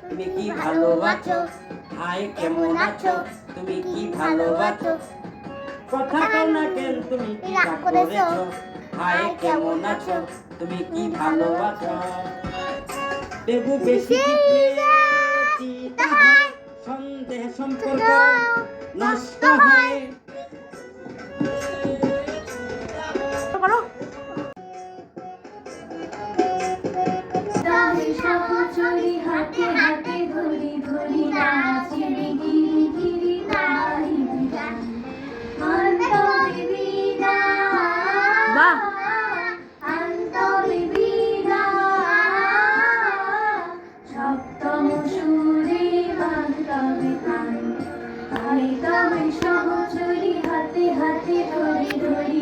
তুমি কি ভালো আছো হাই কেমন আছো? তুমি কি ভালো আছো কথা কও না কেন তুমি কি করেছ? হাই কেমন আছো? তুমি কি ভালো আছো দেবু বেশি সন্দেহ সম্পর্ক নষ্ট হয়। করি তবে সহচরি হাতে হাতে ধরি ধরি।